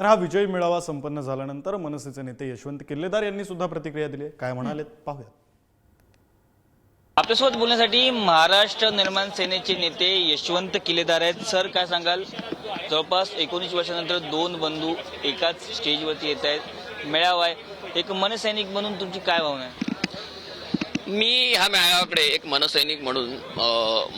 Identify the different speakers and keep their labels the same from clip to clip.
Speaker 1: तर हा विजयी मेळावा संपन्न झाल्यानंतर मनसेचे नेते यशवंत किल्लेदार यांनी सुद्धा प्रतिक्रिया दिली. काय म्हणालेत? पाहूयात.
Speaker 2: आपल्यासोबत बोलण्यासाठी महाराष्ट्र निर्माण सेनेचे नेते यशवंत किल्लेदार आहेत. सर काय सांगाल? जवळपास एकोणीस वर्षानंतर दोन बंधू एकाच स्टेजवरती येत आहेत. मेळावा आहे. एक मनसैनिक म्हणून तुमची काय भावना आहे?
Speaker 3: मी ह्या मेळाव्याकडे एक मनसैनिक म्हणून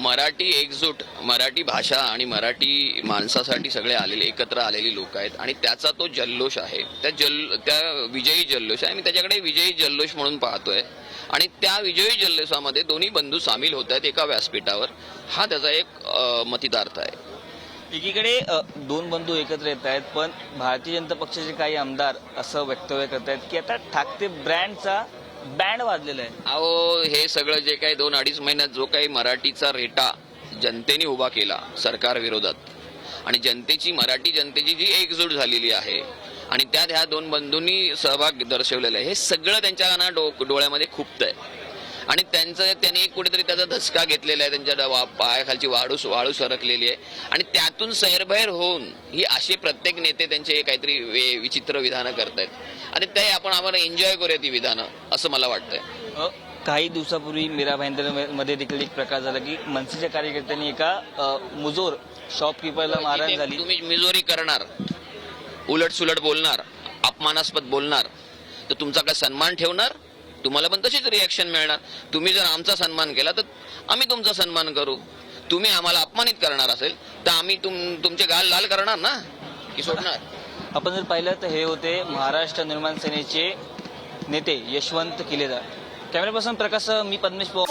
Speaker 3: मराठी एकजूट मराठी भाषा आणि मराठी माणसासाठी सगळे आलेले एकत्र आलेली लोक आहेत आणि त्याचा तो जल्लोष आहे. त्या जल त्या विजयी जल्लोष आहे. मी त्याच्याकडे विजयी जल्लोष म्हणून पाहतोय. आणि त्या विजयी जल्लोषामध्ये दोन्ही बंधू सामील होत आहेत एका व्यासपीठावर. हा त्याचा एक अ, मतितार्थ आहे.
Speaker 2: एकीकडे दोन बंधू एकत्र येत आहेत पण भारतीय जनता पक्षाचे काही आमदार असं वक्तव्य करत आहेत की आता ठाकरे ब्रँडचा बँड वाजलेलं आहे.
Speaker 3: अहो हे सगळं जे काही दोन अडीच महिन्यात जो काही मराठीचा रेटा जनतेने उभा केला सरकार विरोधात आणि जनतेची मराठी जनतेची जी एकजूट झालेली आहे आणि त्यात ह्या दोन बंधूंनी सहभाग दर्शवलेला आहे हे सगळं त्यांच्या डोक डो डोळ्यामध्ये खुपत आहे आणि त्यांचं त्यांनी एक कुठेतरी त्याचा धसका घेतलेला आहे त्यांच्या पायाखालची वाळू वाळू सरकलेली आहे. आणि त्यातून सैरभैर होऊन ही असे प्रत्येक नेते त्यांचे काहीतरी वे- विचित्र विधानं करतायत. आणि ते आपण आम्हाला एन्जॉय करूया ती विधानं असं मला वाटतंय.
Speaker 2: काही दिवसापूर्वी मीरा भाईंदरमध्ये देखील एक प्रकार झाला की मनसेच्या कार्यकर्त्यांनी एका मुजोर शॉपकीपरला मारहाण झाली.
Speaker 3: तुम्ही मिजोरी करणार. उलट सुलट बोलणार अपमानास्पद बोलणार. तर तुमचा काय सन्मान ठेवणार? तुम्हाला पण तशीच रिॲक्शन मिळणार. तुम्ही जर आमचा सन्मान केला तर आम्ही तुमचा सन्मान करू. तुम्ही आम्हाला अपमानित करणार असेल तर आम्ही तुम तुमचे गाल लाल करणार ना? की सोडणार?
Speaker 2: आपण जर पाहिलं तर हे होते महाराष्ट्र निर्माण सेनेचे नेते यशवंत किलेदार. कॅमेरापासून प्रकाश मी पद्मेश पवार